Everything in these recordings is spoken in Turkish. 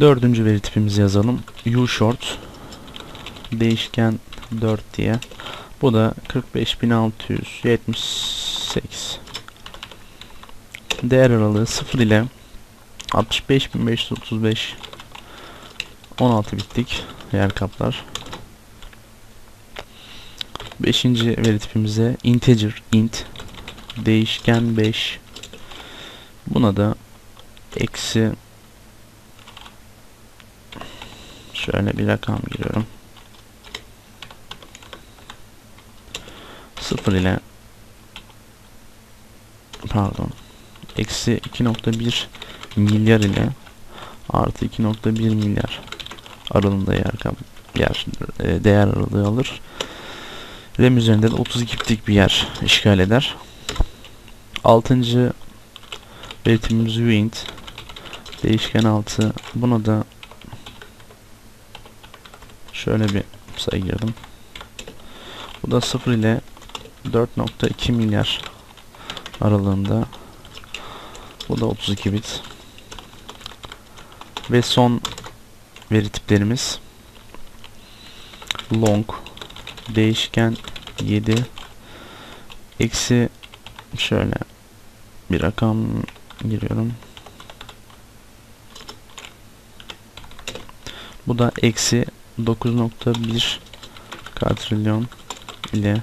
Dördüncü veri tipimizi yazalım. U short değişken 4 diye. Bu da 45678. Değer aralığı 0 ile 65535 16 bittik yer kaplar. Beşinci veri tipimize integer int değişken 5 buna da eksi şöyle bir rakam giriyorum 0 ile pardon eksi 2.1 milyar ile artı 2.1 milyar aralığında yer yer e, değer aralığı alır. RAM üzerinde de 32 bitlik bir yer işgal eder. 6. belirtimimiz uint değişken 6 buna da şöyle bir sayı girdim. Bu da 0 ile 4.2 milyar aralığında. Bu da 32 bit. Ve son veri tiplerimiz long değişken 7 eksi şöyle bir rakam giriyorum. Bu da eksi 9.1 katrilyon ile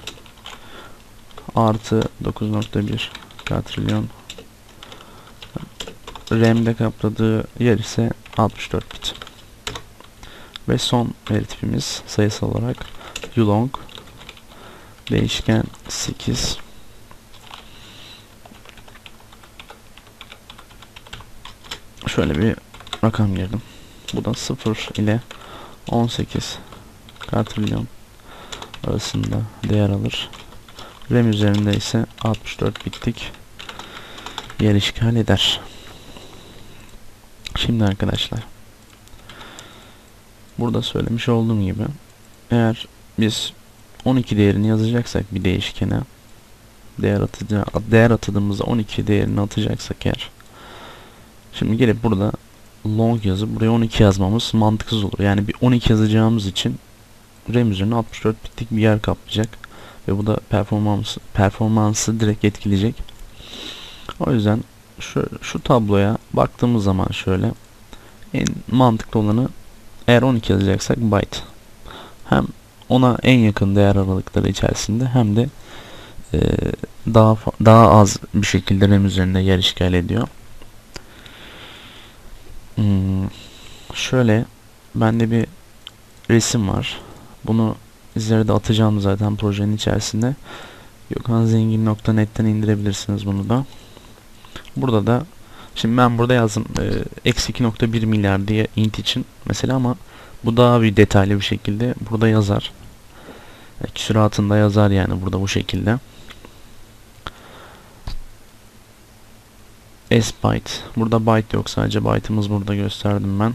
artı 9.1 katrilyon RAM'de kapladığı yer ise 64 bit. Ve son veri tipimiz sayısal olarak ulong değişken 8 şöyle bir rakam girdim. Bu da 0 ile 18 katrilyon arasında değer alır. RAM üzerinde ise 64 bitlik yer işgal eder. Şimdi arkadaşlar burada söylemiş olduğum gibi eğer biz 12 değerini yazacaksak bir değişkene değer atıcı değer atadığımızda 12 değerini atacaksak eğer şimdi gelip burada long yazıp buraya 12 yazmamız mantıksız olur. Yani bir 12 yazacağımız için RAM üzerine 64 bitlik bir yer kaplayacak ve bu da performans performansı direkt etkileyecek. O yüzden şu, şu tabloya baktığımız zaman şöyle en mantıklı olanı eğer 12 yazacaksak byte hem ona en yakın değer aralıkları içerisinde hem de e, daha daha az bir şekilde RAM üzerinde yer işgal ediyor. Hmm, şöyle bende bir resim var. Bunu izlere atacağım zaten projenin içerisinde. gökhanzengin.net'ten indirebilirsiniz bunu da. Burada da şimdi ben burada yazdım eksi 2.1 milyar diye int için mesela ama bu daha bir detaylı bir şekilde burada yazar. E, küsuratında yazar yani burada bu şekilde. S byte. Burada byte yok sadece byte'ımız burada gösterdim ben.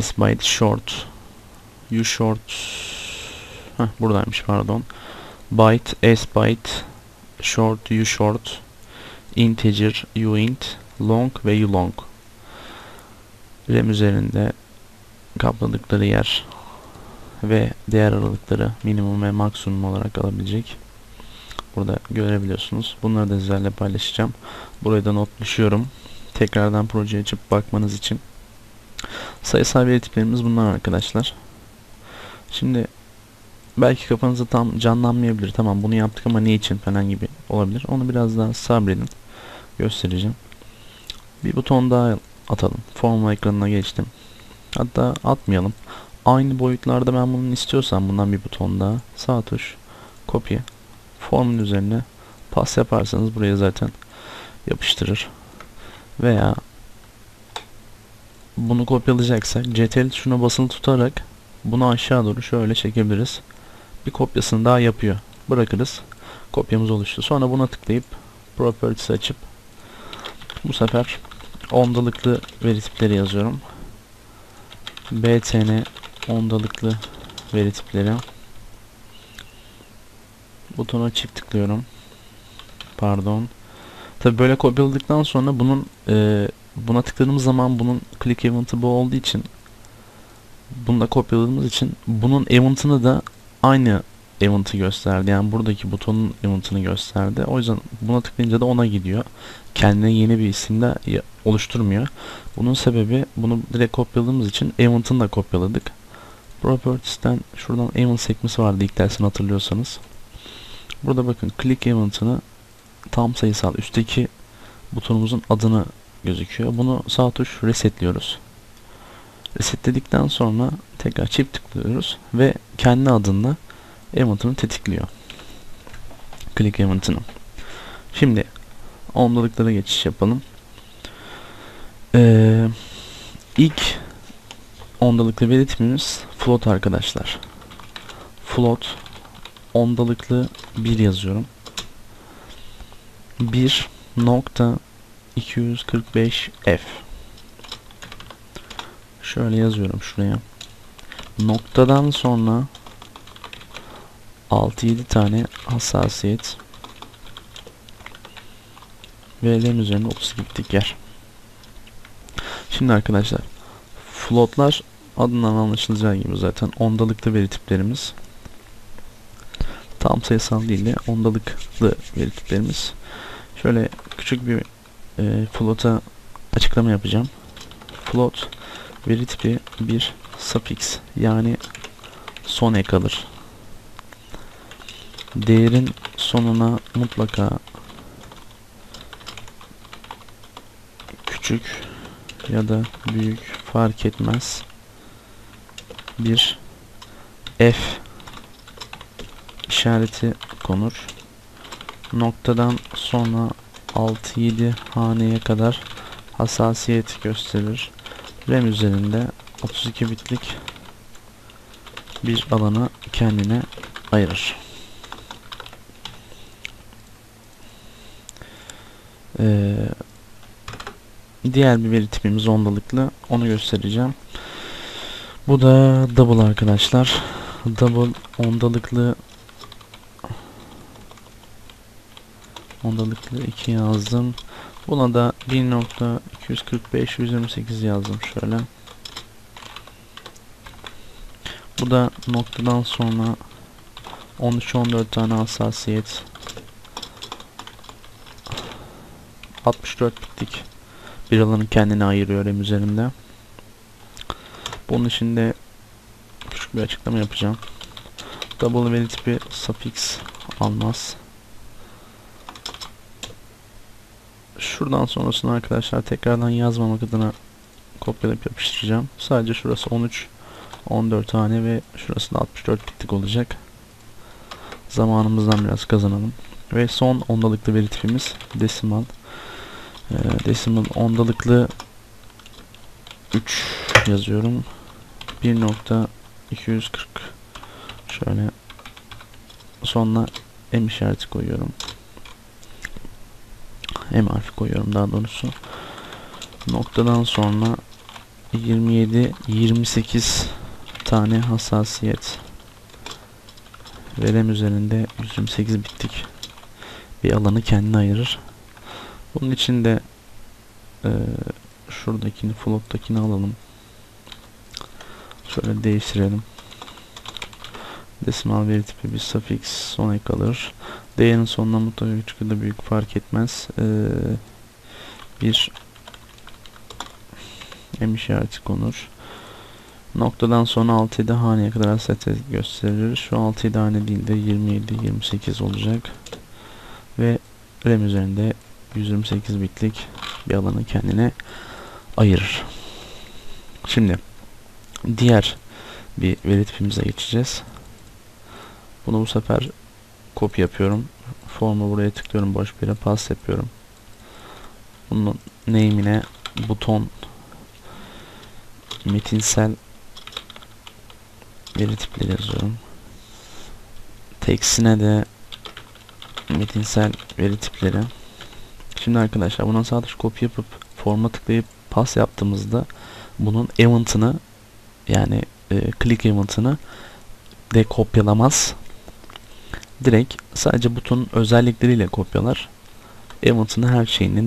S byte short. U short. Heh, buradaymış pardon. Byte S byte short U short integer uint long ve ulong. RAM üzerinde kapladıkları yer ve değer aralıkları minimum ve maksimum olarak alabilecek. Burada görebiliyorsunuz. Bunları da sizlerle paylaşacağım. Buraya da not düşüyorum. Tekrardan projeye açıp bakmanız için. Sayısal veri tiplerimiz bunlar arkadaşlar. Şimdi belki kafanızda tam canlanmayabilir. Tamam bunu yaptık ama ne için falan gibi olabilir. Onu biraz daha sabredin. Göstereceğim. Bir buton daha atalım. Formula ekranına geçtim. Hatta atmayalım. Aynı boyutlarda ben bunu istiyorsam bundan bir buton daha. Sağ tuş. Kopya. Formun üzerine pas yaparsanız buraya zaten yapıştırır. Veya bunu kopyalayacaksak CTRL şuna basılı tutarak bunu aşağı doğru şöyle çekebiliriz. Bir kopyasını daha yapıyor. Bırakırız. Kopyamız oluştu. Sonra buna tıklayıp Properties açıp bu sefer ondalıklı veri tipleri yazıyorum. btn ondalıklı veri tipleri butona çift tıklıyorum. Pardon. Tabi böyle kopyaladıktan sonra bunun e, buna tıkladığımız zaman bunun click event'ı bu olduğu için bunu da kopyaladığımız için bunun event'ını da aynı event'ı gösterdi. Yani buradaki butonun event'ını gösterdi. O yüzden buna tıklayınca da ona gidiyor. Kendine yeni bir isimde oluşturmuyor. Bunun sebebi bunu direkt kopyaladığımız için event'ını da kopyaladık. Properties'ten şuradan event sekmesi vardı ilk dersini hatırlıyorsanız. Burada bakın click event'ını tam sayısal üstteki butonumuzun adını gözüküyor. Bunu sağ tuş resetliyoruz. Resetledikten sonra tekrar çift tıklıyoruz ve kendi adında event'ını tetikliyor. Click event'ını. Şimdi ondalıklara geçiş yapalım. Ee, ilk ondalıklı veri tipimiz float arkadaşlar. Float ondalıklı 1 yazıyorum. 1 nokta 245 f. Şöyle yazıyorum şuraya. Noktadan sonra 6-7 tane hassasiyet verilerin üzerinde 32 bittik yer. Şimdi arkadaşlar floatlar adından anlaşılacağı gibi zaten ondalıklı veri tiplerimiz tam sayısal değil de ondalıklı veri şöyle küçük bir e, float'a açıklama yapacağım. Float veri tipi bir suffix yani son ek alır. Değerin sonuna mutlaka küçük ya da büyük fark etmez bir f işareti konur. Noktadan sonra 6-7 haneye kadar hassasiyet gösterir. RAM üzerinde 32 bitlik bir alanı kendine ayırır. Ee, diğer bir veri tipimiz ondalıklı. Onu göstereceğim. Bu da double arkadaşlar. Double ondalıklı Ondalıklı 2 yazdım. Buna da 1.245 128 yazdım şöyle. Bu da noktadan sonra 13-14 tane hassasiyet 64 bittik. Bir alanı kendine ayırıyor hem üzerinde. Bunun için de küçük bir açıklama yapacağım. Double veri tipi suffix almaz. Şuradan sonrasını arkadaşlar tekrardan yazmamak adına kopyalayıp yapıştıracağım. Sadece şurası 13 14 tane ve şurası da 64 bittik olacak. Zamanımızdan biraz kazanalım. Ve son ondalıklı veri tipimiz desimal. Ee, desimal ondalıklı 3 yazıyorum. 1.240 şöyle sonuna m işareti koyuyorum. M harfi koyuyorum daha doğrusu. Noktadan sonra 27 28 tane hassasiyet verem üzerinde 128 bittik bir alanı kendine ayırır. Bunun için de e, şuradakini float'takini alalım. Şöyle değiştirelim. Desimal veri tipi bir suffix son ek alır. Değerin sonuna mutlaka küçük ya da büyük fark etmez. Ee, bir M işareti konur. Noktadan sonra 6-7 haneye kadar hassasiyet gösterir. Şu 6-7 hane değil de 27-28 olacak. Ve RAM üzerinde 128 bitlik bir alanı kendine ayırır. Şimdi diğer bir veri tipimize geçeceğiz. Bunu bu sefer Copy yapıyorum. Formu buraya tıklıyorum. Boş bir yere pas yapıyorum. Bunun name'ine buton metinsel veri tipleri yazıyorum. Text'ine de metinsel veri tipleri. Şimdi arkadaşlar buna sağ tuş kopya yapıp forma tıklayıp pas yaptığımızda bunun event'ını yani e, click event'ını de kopyalamaz direkt sadece butonun özellikleriyle kopyalar. Event'ın her şeyinin